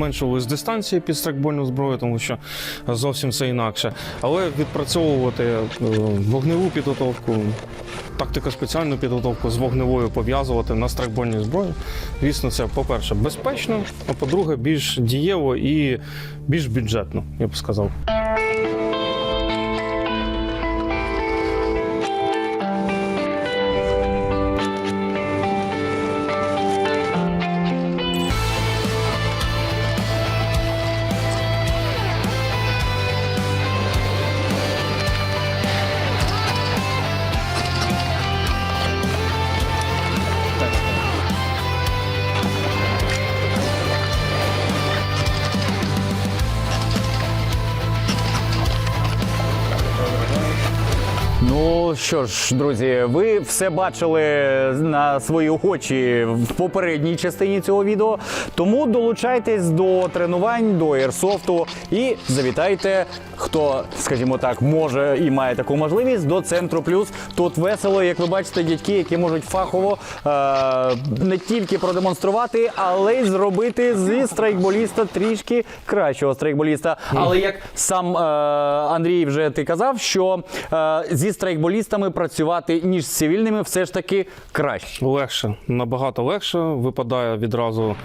зменшувались дистанції під страйкбольну зброю, тому що зовсім все інакше. Але відпрацьовувати е, вогневу підготовку, тактико спеціальну підготовку з вогневою пов'язувати на страйкбольній зброї. Звісно, це, по-перше, безпечно, а по-друге, більш дієво і більш бюджетно, я б сказав. Ну що ж, друзі, ви все бачили на свої очі в попередній частині цього відео. Тому долучайтесь до тренувань, до Airsoft і завітайте, хто, скажімо так, може і має таку можливість до центру плюс. Тут весело, як ви бачите, дядьки, які можуть фахово е- не тільки продемонструвати, але й зробити зі страйкболіста трішки кращого страйкболіста. Але як сам е- Андрій вже ти казав, що е- зі страйкболістами працювати ніж з цивільними все ж таки краще. Легше, набагато легше. Випадає відразу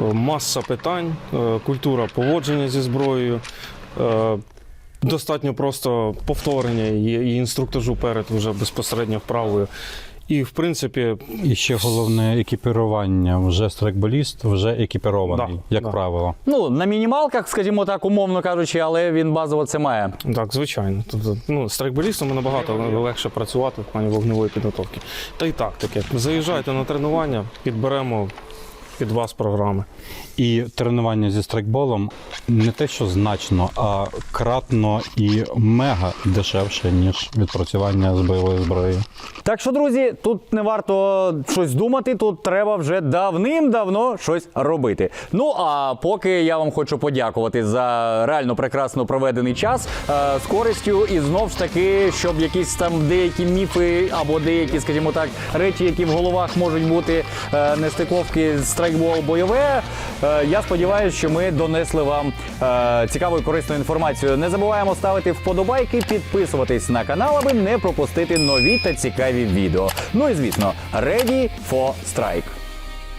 е, маса питань, е, культура поводження зі зброєю. е, Достатньо просто повторення і інструктажу перед вже безпосередньо вправою. І, в принципі, І ще головне екіпірування. Вже страйкболіст вже екіпірований, Да, як да. правило. Ну, на мінімалках, скажімо так, умовно кажучи, але він базово це має. так, звичайно. Тобто, ну, страйкболістами набагато легше працювати в плані вогневої підготовки. Та й тактики. Заїжджайте на тренування, підберемо під вас програми. І тренування зі страйкболом не те, що значно, а кратно і мега дешевше, ніж відпрацювання з бойовою зброєю. Так що, друзі, тут не варто щось думати, тут треба вже давним-давно щось робити. Ну а поки я вам хочу подякувати за реально прекрасно проведений час е, з користю, і знов ж таки, щоб якісь там деякі міфи або деякі, скажімо так, речі, які в головах можуть бути е, нестиковки страйкбол бойове. Е, я сподіваюся, що ми донесли вам е, цікаву і корисну інформацію. Не забуваємо ставити вподобайки, підписуватись на канал, аби не пропустити нові та цікаві відео. Ну і звісно, ready for strike.